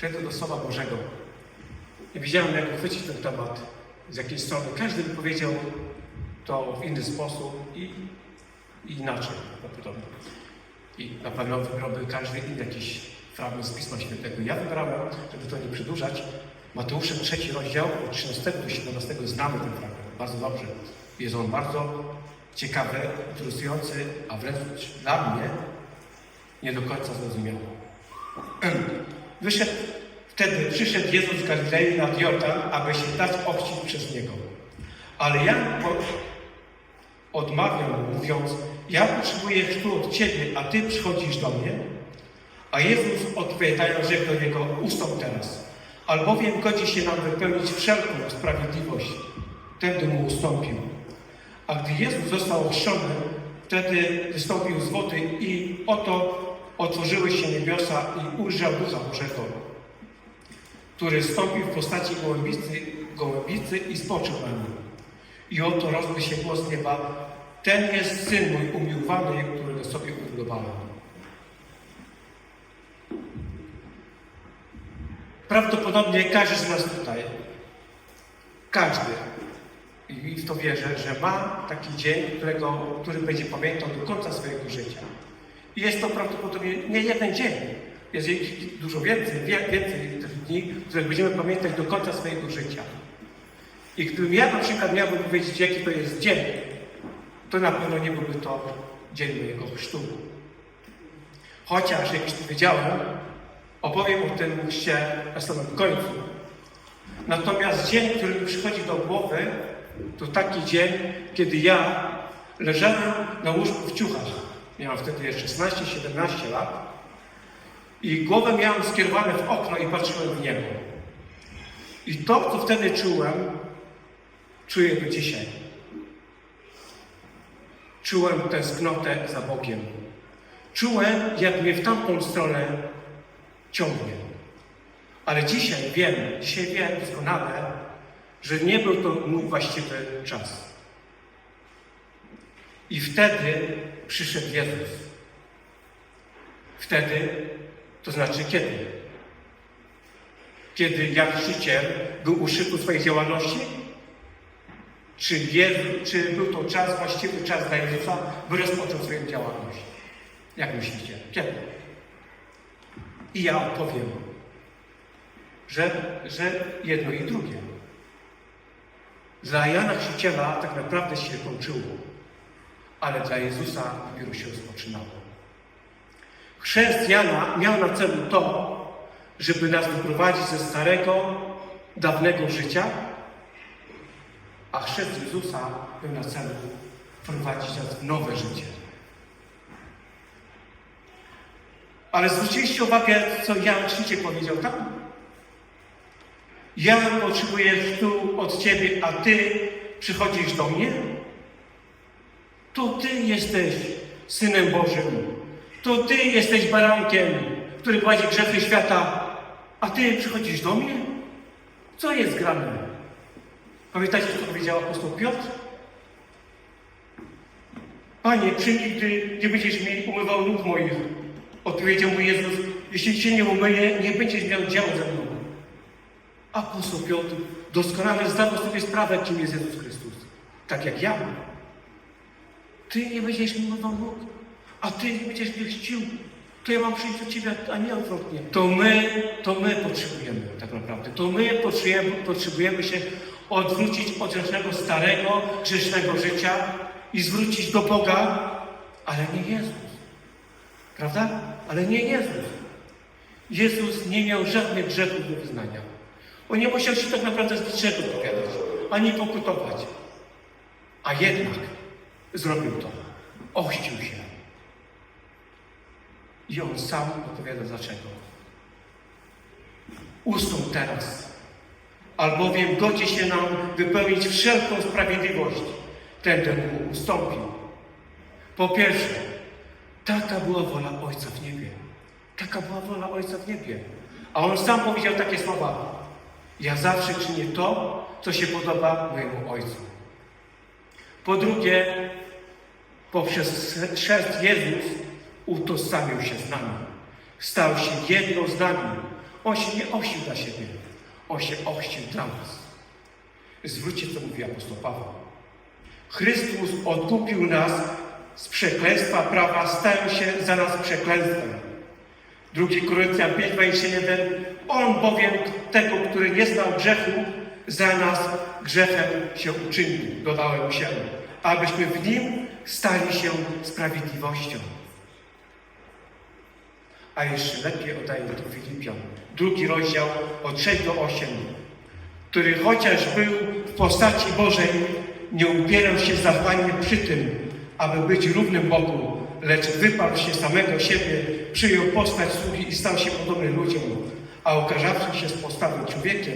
przejdę do Słowa Bożego. Nie wiedziałem, jak uchwycić ten temat, z jakiej strony. Każdy by powiedział to w inny sposób i, i inaczej prawdopodobnie. I na pewno wybrałby każdy inny jakiś fragment z Pisma Świętego. Ja wybrałem, żeby to nie przedłużać, Mateusza trzeci rozdział od 13 do 17 znamy ten fragment bardzo dobrze. Jest on bardzo ciekawy, interesujący, a wręcz dla mnie nie do końca zrozumiały. Wyszedł, wtedy przyszedł Jezus z Galilei nad Jordan, aby się dać ochrzcić przez Niego. Ale odmawiał mu, mówiąc, ja potrzebuję chrztu od Ciebie, a Ty przychodzisz do mnie? A Jezus odpowiadając, rzekł do Niego, ustąp teraz, albowiem godzi się nam wypełnić wszelką sprawiedliwość. Wtedy mu ustąpił. A gdy Jezus został ochrzczony, wtedy wystąpił z wody i oto otworzyły się niebiosa i ujrzał Ducha Bożego, który stąpił w postaci gołębicy, gołębicy i spoczął na nim. I oto rozległ się głos nieba, ten jest Syn mój umiłowany, którego sobie upodobałem. Prawdopodobnie każdy z nas tutaj, każdy, i w to wierzę, że ma taki dzień, którego, który będzie pamiętał do końca swojego życia. Jest to prawdopodobnie nie jeden dzień. Jest ich dużo więcej, więcej tych dni, które będziemy pamiętać do końca swojego życia. I gdybym ja na przykład miałbym powiedzieć, jaki to jest dzień, to na pewno nie byłby to dzień mojego chrztu. Chociaż, jak już powiedziałem, opowiem o tym chrzcie na samym końcu. Natomiast dzień, który mi przychodzi do głowy, to taki dzień, kiedy ja leżałem na łóżku w ciuchach. Miałem wtedy jeszcze 16-17 lat. I głowę miałem skierowaną w okno i patrzyłem w niebo. I to, co wtedy czułem, czuję do dzisiaj. Czułem tęsknotę za Bogiem. Czułem, jak mnie w tamtą stronę ciągnie. Ale dzisiaj wiem, dzisiaj wiem doskonale, że nie był to mój właściwy czas. I wtedy przyszedł Jezus. Wtedy, to znaczy kiedy? Kiedy jak chrzciciel był u szczytu swojej działalności? Czy, czy był to czas, właściwy czas dla Jezusa, by rozpoczął swoją działalność? Jak myślicie? Kiedy? I ja odpowiem, że, że jedno i drugie. Dla Jana Chrzciciela tak naprawdę się kończyło, ale dla Jezusa dopiero się rozpoczynało. Chrzest Jana miał na celu to, żeby nas wyprowadzić ze starego, dawnego życia, a chrzest Jezusa miał na celu wprowadzić nas w nowe życie. Ale zwróciliście uwagę, co Jan Chrzciciel powiedział tam? Ja potrzebuję chrztu od Ciebie, a Ty przychodzisz do mnie? To Ty jesteś Synem Bożym. To Ty jesteś barankiem, który płaci grzechy świata, a Ty przychodzisz do mnie? Co jest grane? Pamiętacie, co powiedział apostoł Piotr? Panie, czy nigdy nie będziesz mi umywał nóg moich? Odpowiedział mu Jezus, jeśli Cię nie umyję, nie będziesz miał działu ze mną. Apostoł Piotr doskonale zdawał sobie sprawę, kim jest Jezus Chrystus. Tak jak ja. Ty nie będziesz mi umywał nóg, a Ty nie będziesz mnie chrzcił. To ja mam przyjść do Ciebie, a nie odwrotnie. To my, to my potrzebujemy tak naprawdę. To my potrzebujemy, potrzebujemy się odwrócić od naszego starego, grzesznego życia i zwrócić do Boga, ale nie Jezus. Prawda? Ale nie Jezus. Jezus nie miał żadnych grzechów do wyznania. On nie musiał się tak naprawdę z niczego dowiadać, ani pokutować. A jednak zrobił to. Ochrzcił się. I on sam odpowiada dlaczego. Ustąp teraz, albowiem godzi się nam wypełnić wszelką sprawiedliwość. Ten mu ustąpił. Po pierwsze, taka była wola Ojca w niebie. Taka była wola Ojca w niebie. A on sam powiedział takie słowa. Ja zawsze czynię to, co się podoba mojemu Ojcu. Po drugie, poprzez chrzest Jezus utożsamił się z nami. Stał się jedną z nami. On się nie ochrzcił dla siebie. On się ochrzcił dla nas. Zwróćcie, co mówi apostoł Paweł. Chrystus odkupił nas z przekleństwa prawa, stając się za nas przekleństwem. 2 Koryntian 5, 21. On bowiem tego, który nie znał grzechu, za nas grzechem się uczynił, dodałem się, abyśmy w nim stali się sprawiedliwością. A jeszcze lepiej oddaję do Filipian, drugi rozdział od 6 do 8, który chociaż był w postaci Bożej, nie upierał się zachowanie przy tym, aby być równym Bogu, lecz wyparł się samego siebie, przyjął postać sługi i stał się podobny ludziom, a okażawszy się z postawy człowiekiem,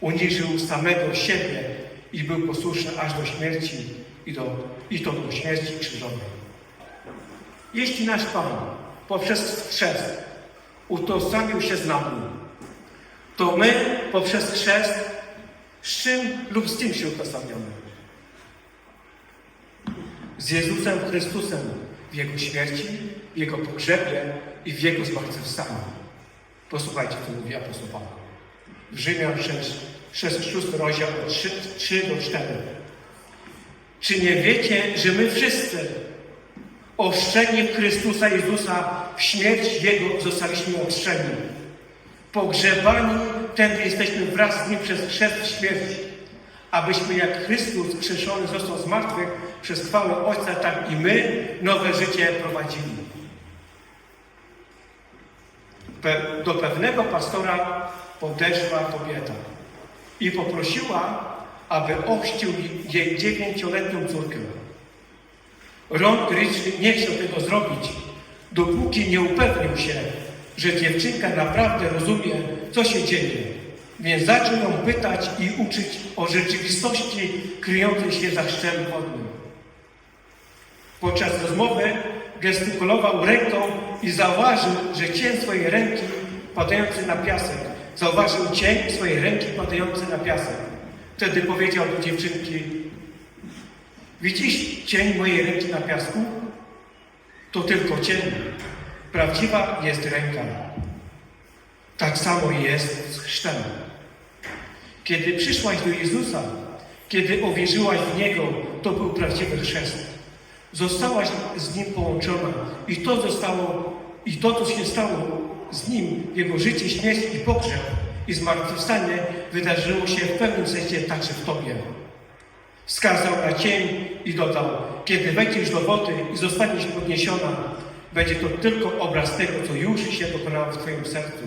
uniżył samego siebie i był posłuszny aż do śmierci i, do, i to do śmierci krzyżowej. Jeśli nasz Pan poprzez chrzest utożsamił się z nami, to my poprzez chrzest z czym lub z tym się utożsamiamy? Z Jezusem Chrystusem w Jego śmierci, w Jego pogrzebie i w Jego zmartwychwstaniu. Posłuchajcie, co mówi apostoł Paweł. Rzymian 6, 6, 6 rozdział od 3, 3 do 4. Czy nie wiecie, że my wszyscy Oszczeni Chrystusa Jezusa w śmierć Jego zostaliśmy ostrzeni. Pogrzebani wtedy jesteśmy wraz z Nim przez chrzest w śmierć, abyśmy jak Chrystus krzeszony został z martwych przez chwałę Ojca, tak i my nowe życie prowadzili. Pe do pewnego pastora podeszła kobieta i poprosiła, aby ochrzcił jej dziewięcioletnią córkę. Ron Rich nie chciał tego zrobić, dopóki nie upewnił się, że dziewczynka naprawdę rozumie, co się dzieje. Więc zaczął ją pytać i uczyć o rzeczywistości kryjącej się za szczelem wodnym. Podczas rozmowy gestykulował ręką i zauważył, że cień swojej ręki padający na piasek. Zauważył cień swojej ręki padający na piasek. Wtedy powiedział do dziewczynki, Widzisz cień mojej ręki na piasku? To tylko cień. Prawdziwa jest ręka. Tak samo jest z chrztem. Kiedy przyszłaś do Jezusa, kiedy uwierzyłaś w Niego, to był prawdziwy chrzest. Zostałaś z Nim połączona i to zostało, i to, co się stało z Nim, Jego życie, śmierć i pogrzeb i zmartwychwstanie wydarzyło się w pewnym sensie także w Tobie. Wskazał na cień i dodał, kiedy wejdziesz do wody i zostaniesz podniesiona, będzie to tylko obraz tego, co już się dokonało w Twoim sercu.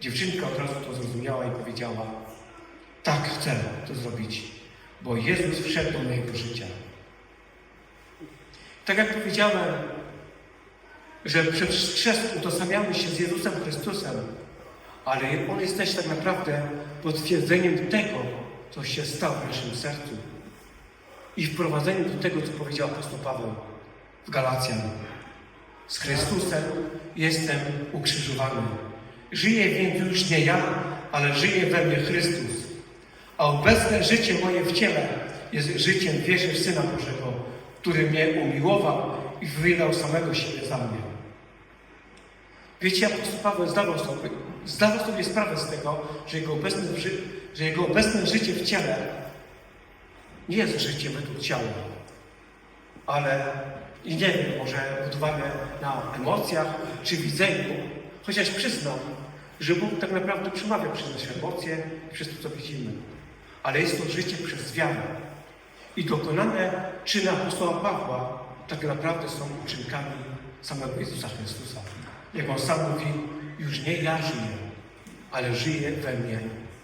Dziewczynka od razu to zrozumiała i powiedziała, tak chcę to zrobić, bo Jezus wszedł do mojego życia. Tak jak powiedziałem, że przez chrzest utożsamiamy się z Jezusem Chrystusem, ale On jest też tak naprawdę potwierdzeniem tego, co się stało w naszym sercu i wprowadzeniem do tego, co powiedział apostoł Paweł w Galacjan. Z Chrystusem jestem ukrzyżowany. Żyję więc już nie ja, ale żyje we mnie Chrystus. A obecne życie moje w ciele jest życiem wierzy w Syna Bożego, który mnie umiłował i wydał samego siebie za mnie. Wiecie, apostoł Paweł zdawał sobie, zdawał sobie sprawę z tego, że jego, obecne, że jego obecne życie w ciele nie jest życiem według ciała, ale i nie wiem, może budowane na emocjach czy widzeniu, chociaż przyznam, że Bóg tak naprawdę przemawia przez nasze emocje przez to, co widzimy. Ale jest to życie przez wiarę. I dokonane czyny apostoła Pawła tak naprawdę są uczynkami samego Jezusa Chrystusa. Jak on sam mówi, już nie ja żyję, ale żyje we mnie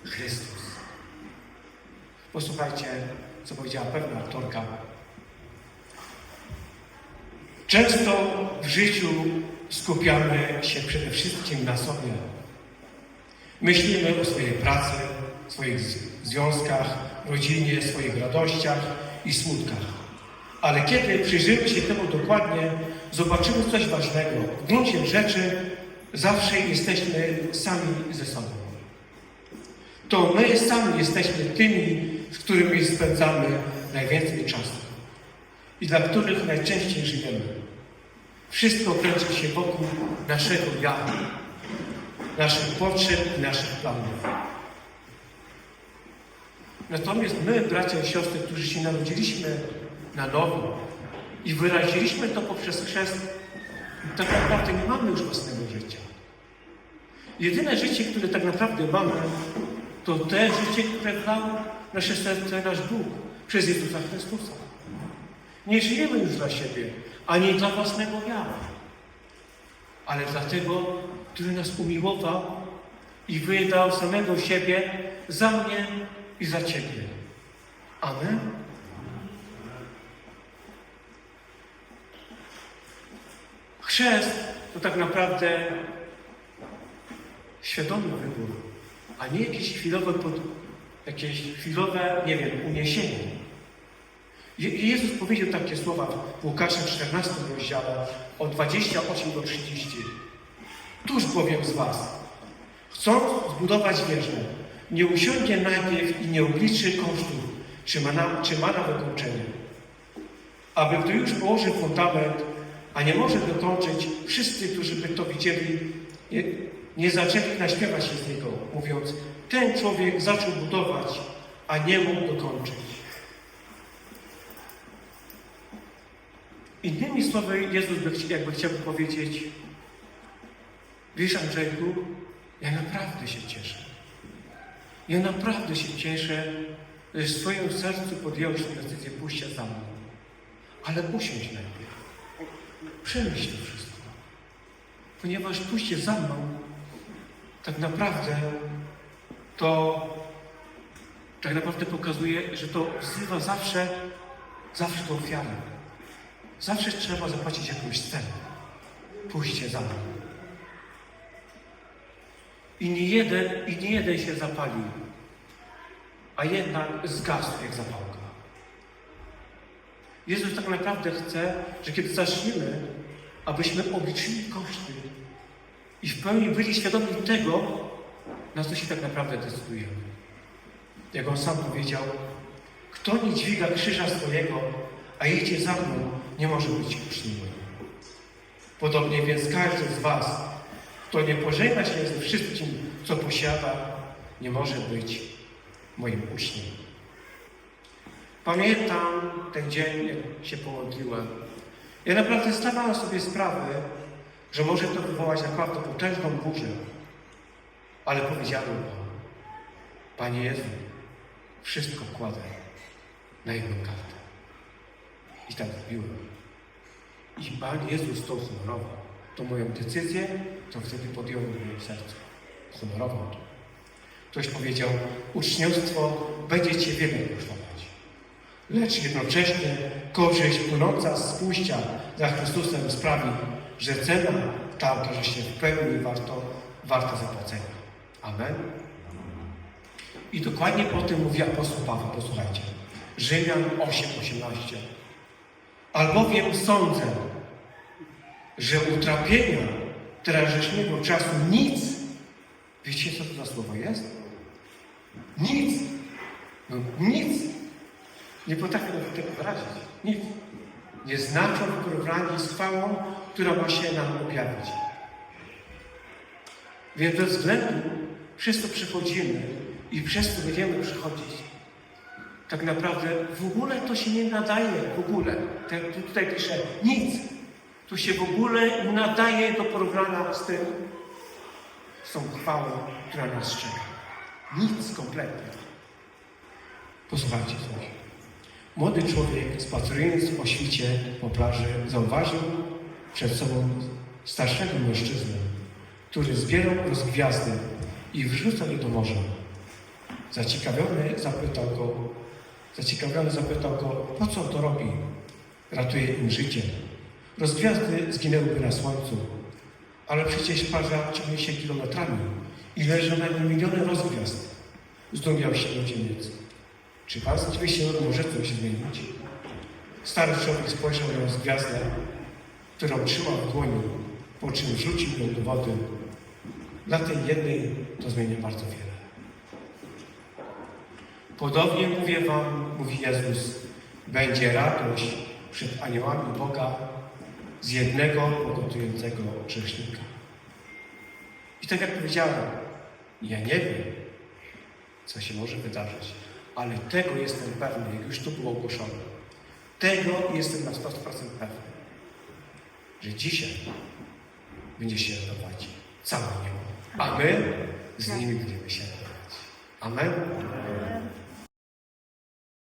Chrystus. Posłuchajcie, co powiedziała pewna aktorka. Często w życiu skupiamy się przede wszystkim na sobie. Myślimy o swojej pracy, swoich związkach, rodzinie, swoich radościach i smutkach. Ale kiedy przyjrzymy się temu dokładnie, zobaczymy coś ważnego. W gruncie rzeczy zawsze jesteśmy sami ze sobą. To my sami jesteśmy tymi, z którymi spędzamy najwięcej czasu i dla których najczęściej żyjemy. Wszystko kręci się wokół naszego ja. naszych potrzeb i naszych planów. Natomiast my, bracia i siostry, którzy się narodziliśmy na nowo i wyraziliśmy to poprzez chrzest, tak naprawdę nie mamy już własnego życia. Jedyne życie, które tak naprawdę mamy, to te życie, które dał nasze serce nasz Bóg przez Jezusa Chrystusa. Nie żyjemy już dla siebie, ani dla własnego ja, ale dla tego, który nas umiłował i wydał samego siebie za mnie i za Ciebie. Amen. Chrzest to tak naprawdę świadomy wybór, a nie jakieś chwilowe, pod, jakieś chwilowe, nie wiem, uniesienie. Je- Jezus powiedział takie słowa w Łukasza 14 rozdziale od 28 do 30. Tuż bowiem z was, chcąc zbudować wieżę, nie usiądzie najpierw i nie obliczy kosztów, czy ma na, czy na wykończenie. Aby gdy już położy fundament, a nie może dokończyć, wszyscy, którzy by to widzieli, nie, nie zaczęli naśmiewać się z niego, mówiąc, ten człowiek zaczął budować, a nie mógł dokończyć. Innymi słowy, Jezus by, jakby chciałby powiedzieć, wiesz Andrzejku, ja naprawdę się cieszę. Ja naprawdę się cieszę, że w swoim sercu podjąłeś decyzję pójścia za mną. Ale usiądź najpierw. Przemyśl to wszystko. Ponieważ pójście za mną tak naprawdę to tak naprawdę pokazuje, że to wzywa zawsze, zawsze do ofiary. Zawsze trzeba zapłacić jakąś cenę. Pójście za mną. I nie jeden, i nie jeden się zapalił, a jednak zgasł jak zapałka. Jezus tak naprawdę chce, że kiedy zaczniemy, abyśmy obliczyli koszty i w pełni byli świadomi tego, na co się tak naprawdę decydujemy. Jak on sam powiedział, kto nie dźwiga krzyża swojego, a idzie za mną, nie może być uczniem moim. Podobnie więc każdy z was, kto nie pożegna się ze wszystkim, co posiada, nie może być moim uczniem. Pamiętam ten dzień, jak się pomodliłem. Ja naprawdę zdawałem sobie sprawę, że może to wywołać naprawdę potężną burzę. Ale powiedziałem Panu, Panie Jezu, wszystko kładę na jedną kartę. I tak zrobiłem. I Pan Jezus to honorował. To moją decyzję, to wtedy podjąłem w moim sercu. Honorował to. Ktoś powiedział, uczniostwo będzie Cię wiele kosztować. Lecz jednocześnie korzyść płynąca z pójścia za Chrystusem sprawi, że cena ta okaże się w pełni warto, warta zapłacenia. Amen. I dokładnie po tym mówi apostoł Paweł, posłuchajcie. Rzymian 8:18. Albowiem sądzę, że utrapienia teraźniejszego czasu nic, wiecie co to za słowo jest? Nic, no nic, nie potrafię nawet tego wyrazić, nic, nie znaczą w porównaniu z chwałą, która ma się nam objawić. Więc bez względu przez to przechodzimy i przez to będziemy przechodzić, tak naprawdę w ogóle to się nie nadaje, w ogóle. Tu- tutaj piszę, nic. To się w ogóle nie nadaje do porównania z tym, z tą chwałą, która nas czeka. Nic kompletnie. Posłuchajcie coś. Młody człowiek spacerując po świcie, po plaży, zauważył przed sobą starszego mężczyznę, który zbierał rozgwiazdy i wrzucał je do morza. Zaciekawiony zapytał go, zaciekawiony zapytał go, po co to robi? Ratuje im życie. Rozgwiazdy zginęłyby na słońcu, ale przecież plaża ciągnie się kilometrami i leżą na nim miliony rozgwiazd. Zdumiał się młodzieniec. Czy pan się, może coś zmienić? Stary człowiek spojrzał na rozgwiazdę, którą trzymał w dłoni, po czym rzucił ją do wody. Dla tej jednej to zmienia bardzo wiele. Podobnie mówię wam, mówi Jezus, będzie radość przed aniołami Boga z jednego pogotującego grzesznika. I tak jak powiedziałem, ja nie wiem, co się może wydarzyć, ale tego jestem pewny, jak już tu było ogłoszone. Tego jestem na 100% pewny, że dzisiaj będzie się radować całe niebo, a my z nimi będziemy się radować. Amen.